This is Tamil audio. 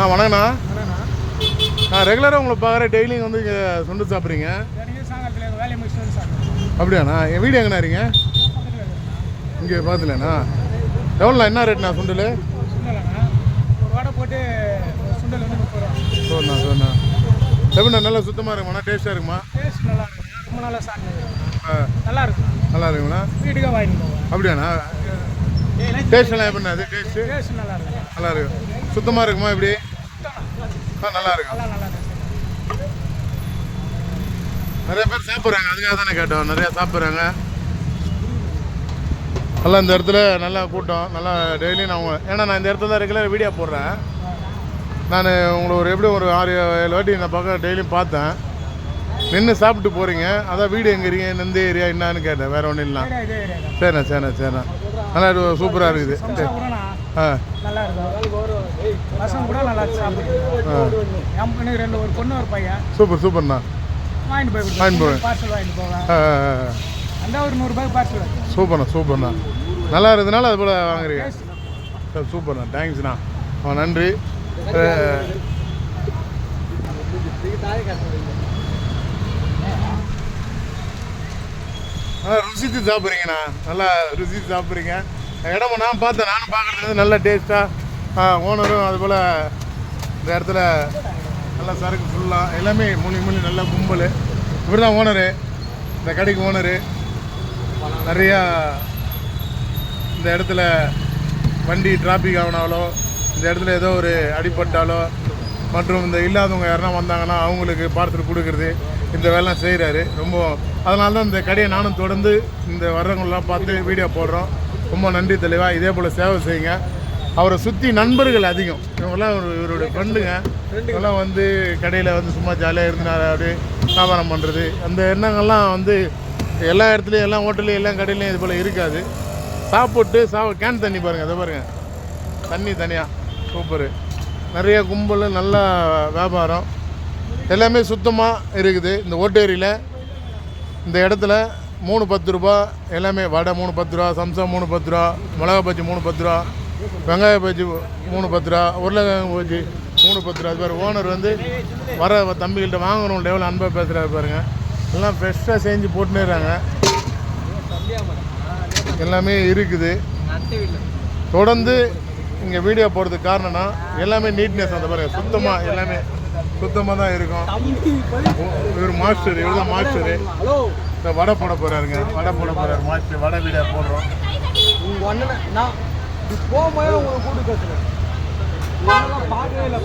வணக்கண்ணா அண்ணா நான் ரெகுலராக உங்களை பார்க்குறேன் டெய்லியும் வந்து இங்கே சுண்டு சாப்பிட்றீங்க. அப்படியாண்ணா என் வீடு எங்கண்ணா இருங்க இங்கே பார்த்துலண்ணா எவ்வளோண்ணா என்ன ரேட்ண்ணா சுண்டல்? சுண்டலண்ணா ஒரு வடை போட்டு சரிண்ணா சரிண்ணா எப்படிண்ணா நல்லா சுத்தமாக இருக்குமாண்ணா டேஸ்ட்டாக இருக்குமா டேஸ்ட் நல்லா இருக்குங்களா? வீட்டுக்கே வாங்கிட்டு அப்படியாண்ணா. டேஸ்ட் எல்லாம் எப்படிண்ணா அது டேஸ்ட்டு டேஸ்ட் நல்லா இருக்கு. சுத்தமாக இருக்குமா இப்படி? ஆ நல்லா இருக்கும் நிறைய பேர் சாப்பிட்றாங்க. அதுக்காக தானே கேட்டோம். நிறையா சாப்பிட்றாங்க. நல்லா இந்த இடத்துல நல்லா கூட்டம். நல்லா டெய்லி நான் ஏன்னா நான் இந்த இடத்துல தான் ரெகுலர் வீடியோ போடுறேன். நான் உங்களை ஒரு எப்படி ஒரு ஆறு ஏழு வாட்டி இந்த பக்கம் டெய்லியும் பார்த்தேன். நின்று சாப்பிட்டு போகிறீங்க அதான் வீடு எங்கே இருக்கீங்க எந்த ஏரியா என்னன்னு கேட்டேன். வேறு ஒன்றும் இல்லை. சரிண்ணா சரிண்ணா சரிண்ணா. நல்லா சூப்பராக இருக்குது. ஆ. நல்லா இருக்கும் ரசம் கூட நல்லா இருக்கு பொண்ணுக்கு ரெண்டு ஒரு பொண்ணு ஒரு பையன். சூப்பர் சூப்பர்ண்ணா. வாங்கிட்டு போய் வாங்கிட்டு போவேன். பார்சல் வாங்கிட்டு. அந்த ஒரு நூறுரூபாய்க்கு பார்சல் சூப்பர்ண்ணா சூப்பர்ண்ணா. நல்லா இருந்ததுனால அது போல் வாங்குறீங்க. சார் சூப்பர்ண்ணா. தேங்க்ஸ்ண்ணா நன்றி. நல்லா ஆ ருசித்து சாப்பிட்றீங்கண்ணா. நல்லா ருசித்து சாப்பிட்றீங்க. இடம் நான் பார்த்தேன். நானும் பார்க்குறது நல்ல டேஸ்ட்டாக ஓனரும் அது போல் இந்த இடத்துல நல்லா சரக்கு ஃபுல்லாக எல்லாமே மூணு மூணு நல்ல கும்பல். இவர் தான் ஓனரு இந்த கடைக்கு ஓனரு நிறையா இந்த இடத்துல வண்டி டிராஃபிக் ஆகினாலோ இந்த இடத்துல ஏதோ ஒரு அடிபட்டாலோ மற்றும் இந்த இல்லாதவங்க யாருன்னா வந்தாங்கன்னா அவங்களுக்கு பார்சல் கொடுக்குறது. இந்த வேலைலாம் செய்கிறாரு ரொம்ப அதனால தான் இந்த கடையை நானும் தொடர்ந்து இந்த வர்றவங்களெலாம் பார்த்து வீடியோ போடுறோம். ரொம்ப நன்றி தெளிவாக இதே போல் சேவை செய்யுங்க. அவரை சுற்றி நண்பர்கள் அதிகம். இவங்கெல்லாம் ஒரு இவருடைய ஃப்ரெண்டுங்க இவங்கெல்லாம் வந்து கடையில் வந்து சும்மா ஜாலியாக இருந்தார். அப்படி வியாபாரம் பண்ணுறது அந்த எண்ணங்கள்லாம் வந்து எல்லா இடத்துலையும் எல்லா ஹோட்டல்லையும் எல்லா கடையிலையும் இது போல் இருக்காது. சாப்பிட்டு சா கேன் தண்ணி பாருங்கள் அதை பாருங்கள் தண்ணி தனியாக சூப்பரு. நிறைய கும்பல் நல்லா வியாபாரம். எல்லாமே சுத்தமாக இருக்குது. இந்த ஓட்டேரியில் இந்த இடத்துல மூணு பத்து ரூபா எல்லாமே வடை மூணு பத்து ரூபா சம்சா மூணு பத்து ரூபா மிளகா பஜ்ஜி மூணு பத்து ரூபா வெங்காய பஜ்ஜி மூணு பத்து ரூபா உருளைக்கிழங்கு பஜ்ஜி மூணு பத்து ரூபா. அது பாரு ஓனர் வந்து வர தம்பிகள்கிட்ட வாங்கணும் லெவல் அன்பாக பேசுகிறாரு பாருங்க. எல்லாம் ஃப்ரெஷ்ஷாக செஞ்சு போட்டுனுறாங்க எல்லாமே இருக்குது. தொடர்ந்து இங்கே வீடியோ போடுறதுக்கு காரணம்னா எல்லாமே நீட்னஸ் அந்த பாருங்கள் சுத்தமாக எல்லாமே சுத்தமாக தான் இருக்கும். இவர் மாஸ்டர் இவர் தான் மாஸ்டரு இந்த வடை போட போகிறாருங்க வடை போட போறாரு மாஸ்டர் வடை வீடியோ போடுறோம். உங்க அண்ணனை நான் போகும்போது உங்களை கூட்டு பேசுறேன். பார்க்கவே இல்லை